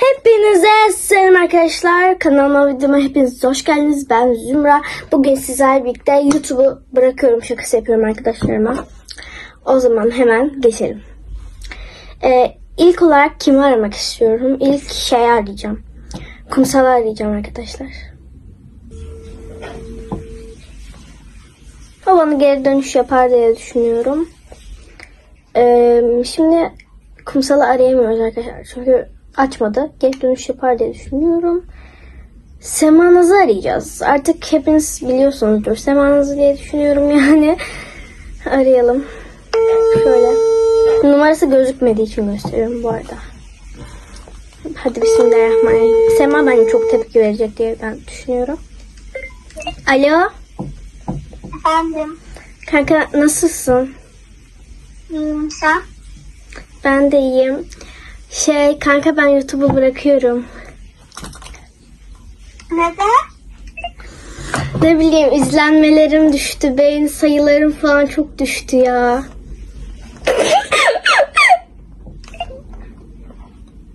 Hepinize selam arkadaşlar. Kanalıma videoma hepiniz hoş geldiniz. Ben Zümra. Bugün sizlerle birlikte YouTube'u bırakıyorum. Şakası yapıyorum arkadaşlarıma. O zaman hemen geçelim. Ee, ilk olarak kimi aramak istiyorum? İlk şeyi arayacağım. Kumsal'ı arayacağım arkadaşlar. O geri dönüş yapar diye düşünüyorum. Ee, şimdi kumsalı arayamıyoruz arkadaşlar. Çünkü açmadı. Geri dönüş yapar diye düşünüyorum. Semanızı arayacağız. Artık hepiniz biliyorsunuzdur. Semanızı diye düşünüyorum yani. Arayalım. Şöyle. Numarası gözükmediği için gösteriyorum bu arada. Hadi bismillahirrahmanirrahim. Sema bence çok tepki verecek diye ben düşünüyorum. Alo. Efendim, Kanka nasılsın? iyiyim sen? Ben de iyiyim. Şey kanka ben YouTube'u bırakıyorum. Neden? Ne bileyim izlenmelerim düştü. Beğeni sayılarım falan çok düştü ya.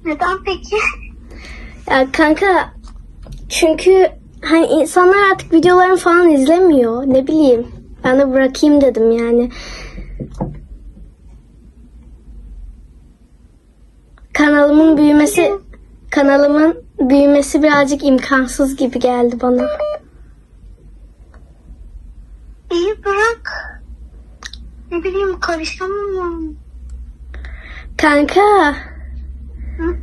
Neden peki? Ya kanka çünkü hani insanlar artık videolarımı falan izlemiyor. Ne bileyim. Ben de bırakayım dedim yani. Kanalımın büyümesi kanalımın büyümesi birazcık imkansız gibi geldi bana. İyi bırak. Ne bileyim karışamıyorum. Kanka Hı?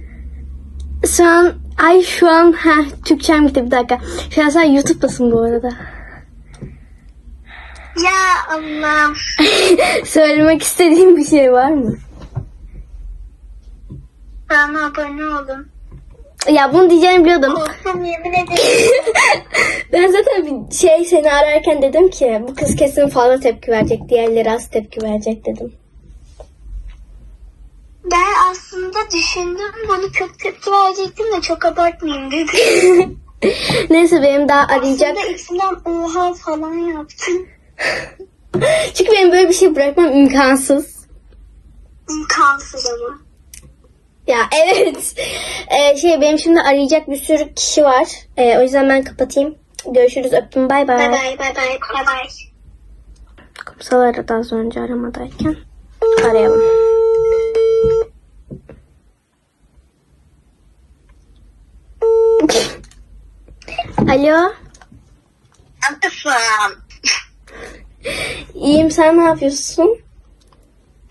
şu an ay şu an ha Türkçem gitti bir dakika. Şu an sen YouTube'dasın bu arada. Ya Allah'ım. Söylemek istediğin bir şey var mı? Bana abone olun. Ya bunu diyeceğimi biliyordum. Korktum yemin ederim. Ben zaten bir şey seni ararken dedim ki bu kız kesin fazla tepki verecek. Diğerleri az tepki verecek dedim. ben aslında düşündüm bunu çok tepki verecektim de çok abartmayayım dedim. Neyse benim daha arayacak. Aslında içimden oha falan yaptım. Çünkü benim böyle bir şey bırakmam imkansız. İmkansız ama. Ya evet. Ee, şey benim şimdi arayacak bir sürü kişi var. Ee, o yüzden ben kapatayım. Görüşürüz öptüm bay bay. Bay bay bay bay bay bay. Kumsal aradı az önce aramadayken. Arayalım. Alo. Efendim. İyiyim sen ne yapıyorsun?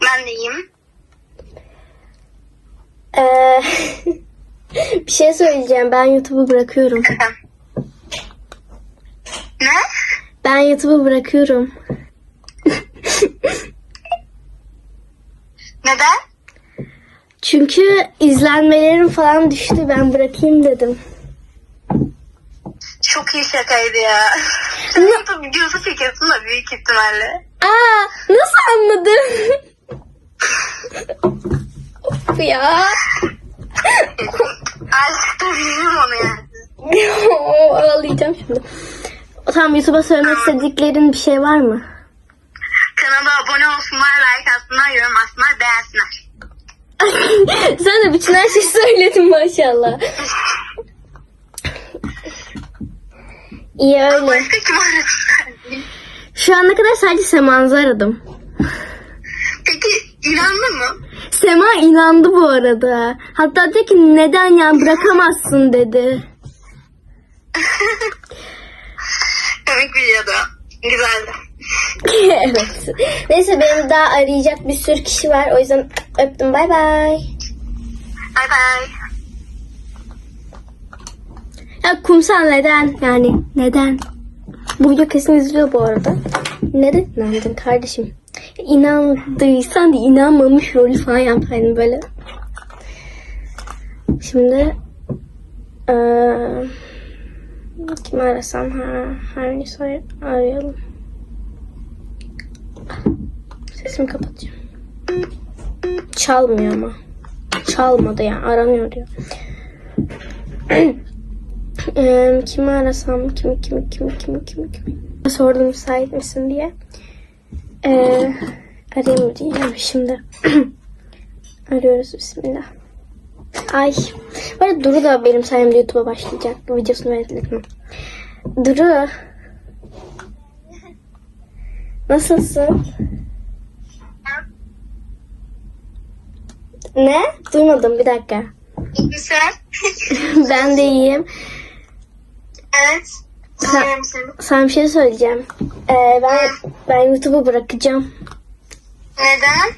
Ben de iyiyim. Ee, bir şey söyleyeceğim. Ben YouTube'u bırakıyorum. Ne? Ben YouTube'u bırakıyorum. Neden? Çünkü izlenmelerim falan düştü. Ben bırakayım dedim. Çok iyi şakaydı ya. Sen YouTube videosu çekiyorsun da büyük ihtimalle. Aa, nasıl anladın? ya. Artık bilirim onu yani. Ağlayacağım şimdi. Tamam YouTube'a söylemek istediklerin bir şey var mı? Kanala abone olsunlar, like atsınlar, yorum atsınlar, beğensinler. Sen de bütün her şeyi söyledin maşallah. İyi öyle. Başka kim aradın? Şu ana kadar sadece Seman'ı aradım. Peki inandın mı? Sema inandı bu arada. Hatta dedi ki neden yani bırakamazsın dedi. Komik videodu. Güzeldi. evet. Neyse benim daha arayacak bir sürü kişi var. O yüzden öptüm. Bay bay. Bay bay. Ya kumsal neden? Yani neden? Bu video kesin izliyor bu arada. Neden inandın kardeşim? İnandıysan da inanmamış rolü falan yapsaydın böyle. Şimdi eee kimi arasam ha, her neyse arayalım. Sesimi kapatacağım. Çalmıyor ama. Çalmadı yani aranıyor diyor. Eee, kimi arasam kimi kimi kimi kimi kimi kimi sordum müsait misin diye Eee arayayım diyeceğim şimdi arıyoruz bismillah Ay. Bu arada Duru da benim sayemde YouTube'a başlayacak. Videosunu verelim. Duru. Nasılsın? Ne? Duymadım bir dakika. Güzel. ben de iyiyim. evet. Seni. Sana bir şey söyleyeceğim. Ee, ben ben YouTube'u bırakacağım. Neden?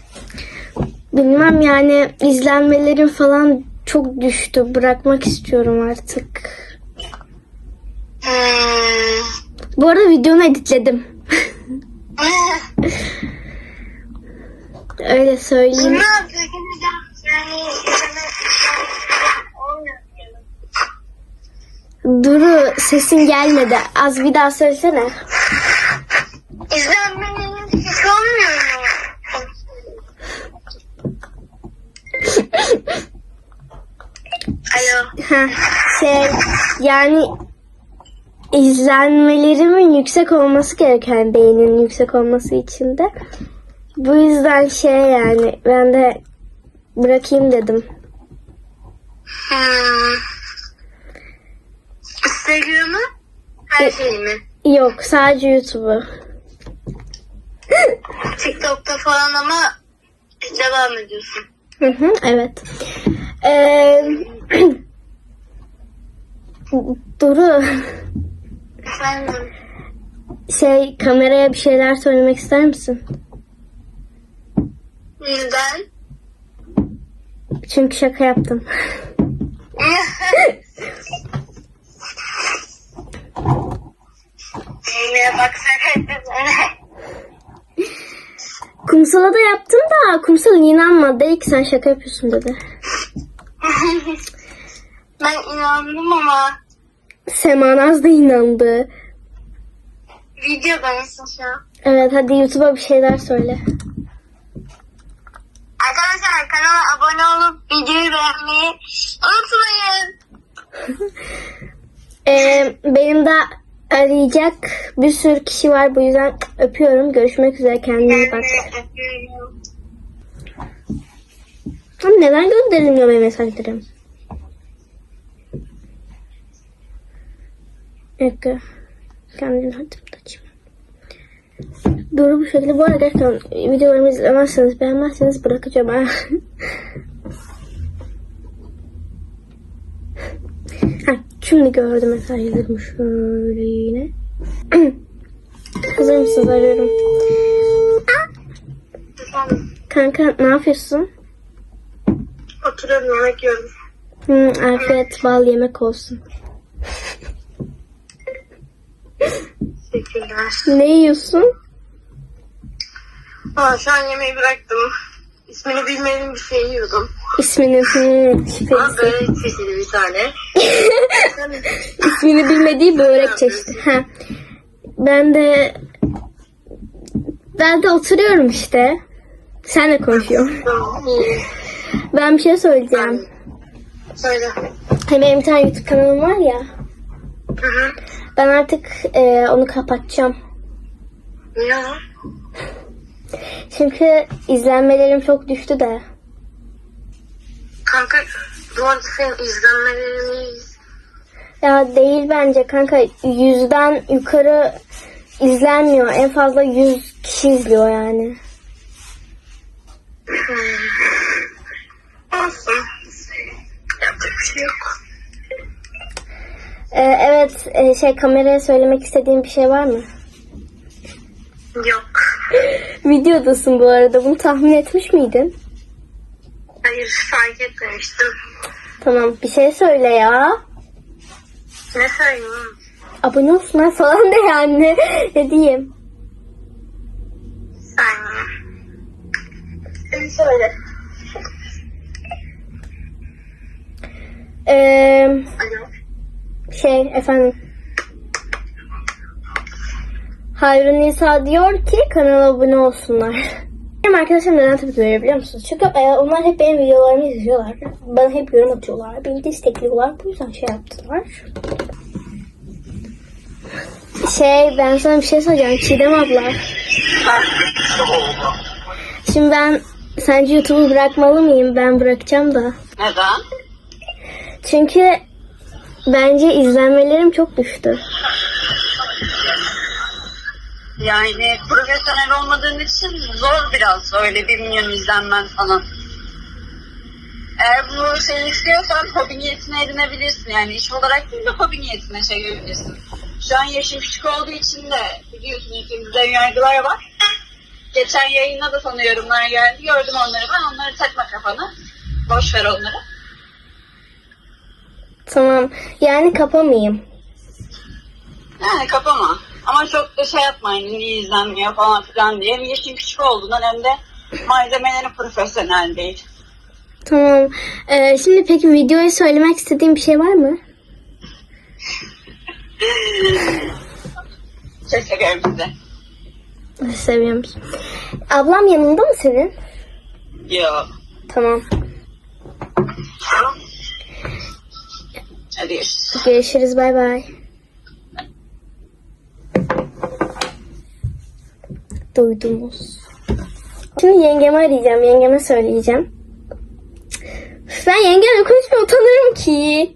Bilmem yani izlenmelerim falan çok düştü. Bırakmak istiyorum artık. Hmm. Bu arada videonu editledim. Öyle söyleyeyim. Ne yapıyorsun? Yani. Duru sesin gelmedi. Az bir daha söylesene. İzlenmenin hiç olmuyor mu? Alo. Ha, şey yani izlenmelerimin yüksek olması gereken beğeninin yüksek olması için de bu yüzden şey yani ben de bırakayım dedim. Hmm. Instagram'ı her şeyi mi? Yok sadece YouTube'u. TikTok'ta falan ama devam ediyorsun. Hı hı, evet. Ee, Duru Efendim. şey kameraya bir şeyler söylemek ister misin? Neden? Çünkü şaka yaptım. Eğmeye baksana. Kumsal'a da yaptım da kumsal inanmadı. İlk sen şaka yapıyorsun dedi. ben inandım ama Semanaz da inandı. videoda mısın şu an? Evet hadi YouTube'a bir şeyler söyle. Arkadaşlar kanala abone olup videoyu beğenmeyi unutmayın. Ee, benim de arayacak bir sürü kişi var. Bu yüzden öpüyorum. Görüşmek üzere. Kendine bak. Ama neden gönderilmiyor benim mesajlarım? Dakika. Kendini hadi açayım. Doğru bu şekilde. Bu arada gerçekten videolarımı izlemezseniz, beğenmezseniz bırakacağım. ha şimdi gördüm mesajlarımı şöyle yine. Hazır mısınız? Arıyorum. Kanka ne yapıyorsun? Oturuyorum yemek yiyorum. Hı, afiyet bal yemek olsun. Teşekkürler. Ne yiyorsun? Aa, şu an yemeği bıraktım. İsmini bilmediğim bir şey yiyordum. İsmini hı, Ama böyle çeşitli bir tane. İsmini bilmediği börek çeşidi. Ha. Ben de ben de oturuyorum işte. Senle konuşuyorum. Tamam. Ben bir şey söyleyeceğim. Söyle. Hani benim bir tane YouTube kanalım var ya. Hı hı. Ben artık e, onu kapatacağım. O? Çünkü izlenmelerim çok düştü de. Kanka bu arada senin izlenmelerini Ya değil bence kanka yüzden yukarı izlenmiyor. En fazla 100 kişi izliyor yani. olsun. Yapacak bir şey yok. Ee, evet e, şey kameraya söylemek istediğin bir şey var mı? Yok. Videodasın bu arada. Bunu tahmin etmiş miydin? Hayır fark etmemiştim. Tamam bir şey söyle ya. Ne söyleyeyim? Abone olsunlar falan de yani. ne diyeyim? Saniye. Sen söyle. Ee, Alo. şey efendim. Hayrun Nisa diyor ki kanala abone olsunlar. Benim arkadaşlarım neden tepki veriyor biliyor musunuz? Çünkü e, onlar hep benim videolarımı izliyorlar. Bana hep yorum atıyorlar. Beni destekliyorlar. Bu yüzden şey yaptılar. Şey ben sana bir şey söyleyeceğim. Çiğdem abla. Şimdi ben sence YouTube'u bırakmalı mıyım? Ben bırakacağım da. Neden? Çünkü bence izlenmelerim çok düştü. Yani profesyonel olmadığın için zor biraz öyle bir milyon izlenmen falan. Eğer bu şeyi istiyorsan hobi niyetine edinebilirsin. Yani iş olarak değil de hobi niyetine çekebilirsin. Şu an yaşın küçük olduğu için de biliyorsun ülkemizde yargılar var. Geçen yayında da sana yorumlar geldi. Gördüm onları ben. Onları takma kafana. Boş ver onları. Tamam. Yani kapamayayım. Yani kapama. Ama çok da şey yapma hani niye izlenmiyor falan filan diye. Hem yaşın küçük olduğundan hem de malzemelerin profesyonel değil. Tamam. Ee, şimdi peki videoya söylemek istediğim bir şey var mı? Çok seviyorum sizi. Seviyorum. Ablam yanında mı senin? Yok. Tamam. Hadi görüşürüz. Görüşürüz. Bay bay. Duydunuz. Şimdi yengemi arayacağım. Yengeme söyleyeceğim. Ben yengemle konuşmaya utanırım ki.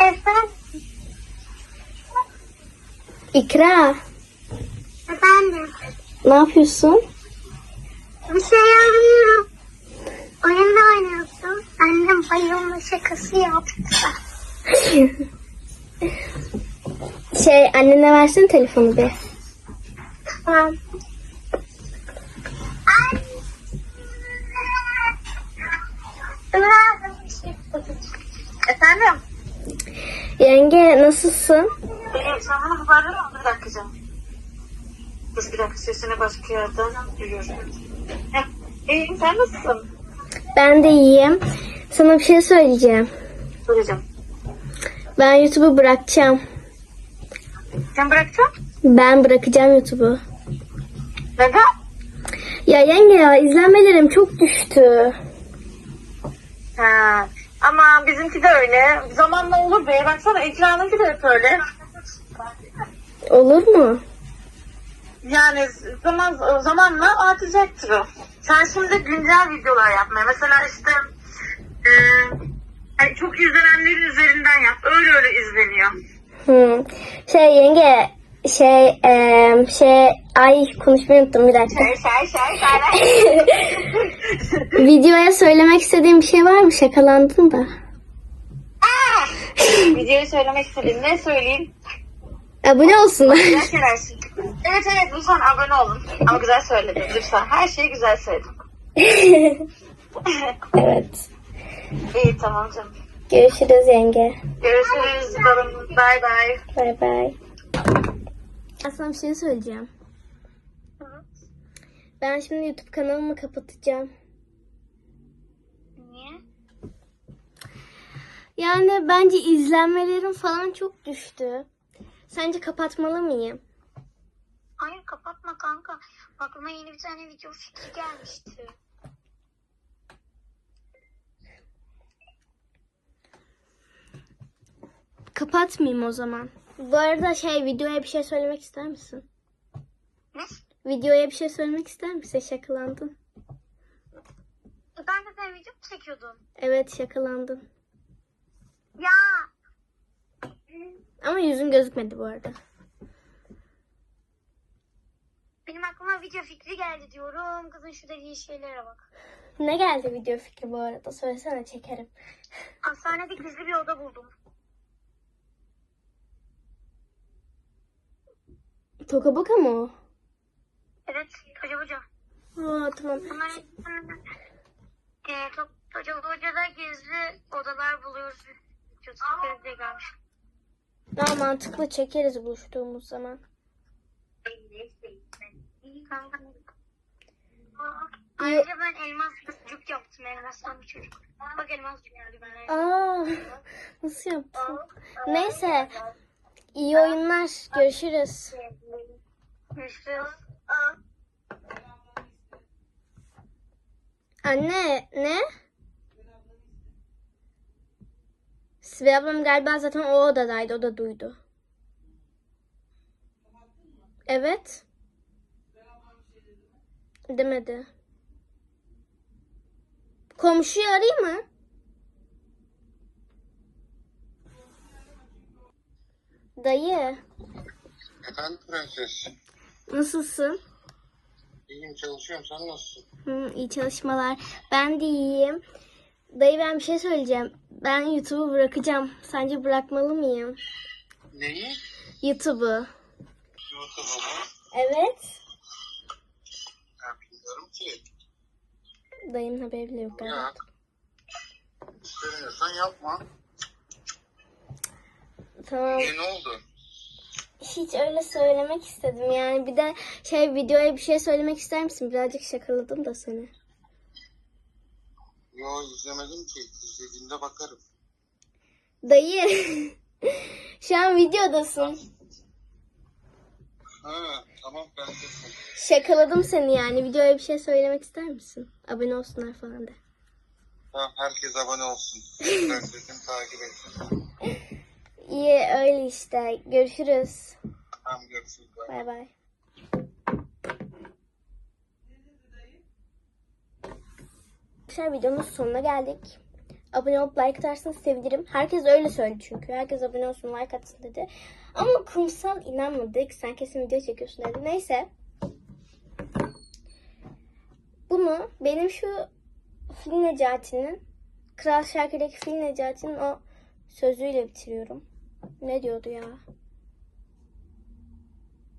Efendim? İkra. Efendim? Ne yapıyorsun? Bir şey arıyorum. Oyunda oynuyorsun. Annem bayılma şakası yaptı. şey annene versene telefonu bir. Tamam. Efendim? Yenge nasılsın? Benim sen bana haber bir dakika canım. Dur bir dakika sesini başka yerden duyuyorum. Heh, iyiyim sen nasılsın? Ben de iyiyim. Sana bir şey söyleyeceğim. Soracağım. Ben YouTube'u bırakacağım. Sen bırakacaksın? Ben bırakacağım YouTube'u. Neden? Ya yenge ya izlenmelerim çok düştü. Ha. Ama bizimki de öyle. Zamanla olur be. Baksana ekranınki de hep öyle. Olur mu? Yani zaman zamanla artacaktır o. Sen şimdi güncel videolar yapmaya. Mesela işte e, hani çok izlenenlerin üzerinden yap. Öyle öyle izleniyor. Hı. Şey yenge şey eee, şey ay konuşmayı unuttum bir dakika. Şey şey şey şey. Videoya söylemek istediğim bir şey var mı? Şakalandın da. Videoyu söylemek istedim. Ne söyleyeyim? Abone olsunlar. Evet evet lütfen abone olun. Ama güzel söyledim lütfen. Her şeyi güzel söyledim. evet. İyi tamam canım. Görüşürüz yenge. Görüşürüz balım. Bay bay. Bay bay. Aslında bir şey söyleyeceğim. Ben şimdi YouTube kanalımı kapatacağım. Niye? Yani bence izlenmelerim falan çok düştü. Sence kapatmalı mıyım? Hayır kapatma kanka. Aklıma yeni bir tane video fikri gelmişti. Kapatmayayım o zaman. Bu arada şey videoya bir şey söylemek ister misin? Ne? Videoya bir şey söylemek ister misin? Şakalandın. E ben sen video mu çekiyordun? Evet şakalandın. Ya. Ama yüzün gözükmedi bu arada. Benim aklıma video fikri geldi diyorum. Kızın şu dediği şeylere bak. Ne geldi video fikri bu arada? Söylesene çekerim. Hastanede gizli bir oda buldum. Toka boka mı o? Evet, hoca hoca. Aa tamam. Bunların e, to- hoca hocada gizli odalar buluyoruz. Çocukları diye gelmiş. Daha mantıklı çekeriz buluştuğumuz zaman. Ayrıca ben elmas çocuk yaptım. Elmastan bir çocuk. Bak elmas geldi ben. Aa nasıl yaptın? Neyse. İyi oyunlar. Görüşürüz. Görüşürüz. Anne ne? Sibel ablam galiba zaten o odadaydı. O da duydu. Evet. Demedi. Komşuyu arayayım mı? Dayı, Efendim prenses. nasılsın? İyiyim çalışıyorum sen nasılsın? Hı, iyi çalışmalar. Ben de iyiyim. Dayı ben bir şey söyleyeceğim. Ben YouTube'u bırakacağım. Sence bırakmalı mıyım? Neyi? YouTube'u. YouTube'u mu? Evet. Ya bilmiyorum ki. Dayımın haberi bile yok. Ya. İstemiyorsan yapma. Tamam. Niye ne oldu? Hiç öyle söylemek istedim. Yani bir de şey videoya bir şey söylemek ister misin? Birazcık şakaladım da seni. Yo izlemedim ki. İzlediğimde bakarım. Dayı. Şu an videodasın. Ha tamam ben de. Şakaladım seni yani. Videoya bir şey söylemek ister misin? Abone olsunlar falan de. Tamam herkes abone olsun. Prensesim takip etsin. İyi öyle işte. Görüşürüz. Tamam görüşürüz. Bay bay. Arkadaşlar videonun sonuna geldik. Abone olup like atarsanız sevinirim. Herkes öyle söyledi çünkü. Herkes abone olsun like atsın dedi. Ama kumsal inanmadı ki sen kesin video çekiyorsun dedi. Neyse. Bunu benim şu Fil Necati'nin Kral Şarkı'daki Fil Necati'nin o sözüyle bitiriyorum. Ne diyordu ya?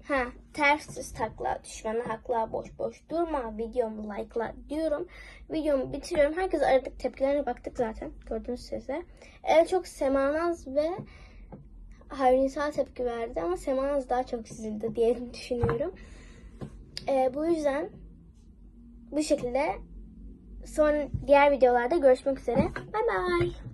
Ha, ters düz takla, düşmanı hakla, boş boş durma, videomu like'la diyorum. Videomu bitiriyorum. Herkes aradık tepkilerine baktık zaten. Gördüğünüz sese. En çok Semanaz ve Hayrunisa tepki verdi ama Semanaz daha çok çizildi diye düşünüyorum. Ee, bu yüzden bu şekilde son diğer videolarda görüşmek üzere. Bay bay.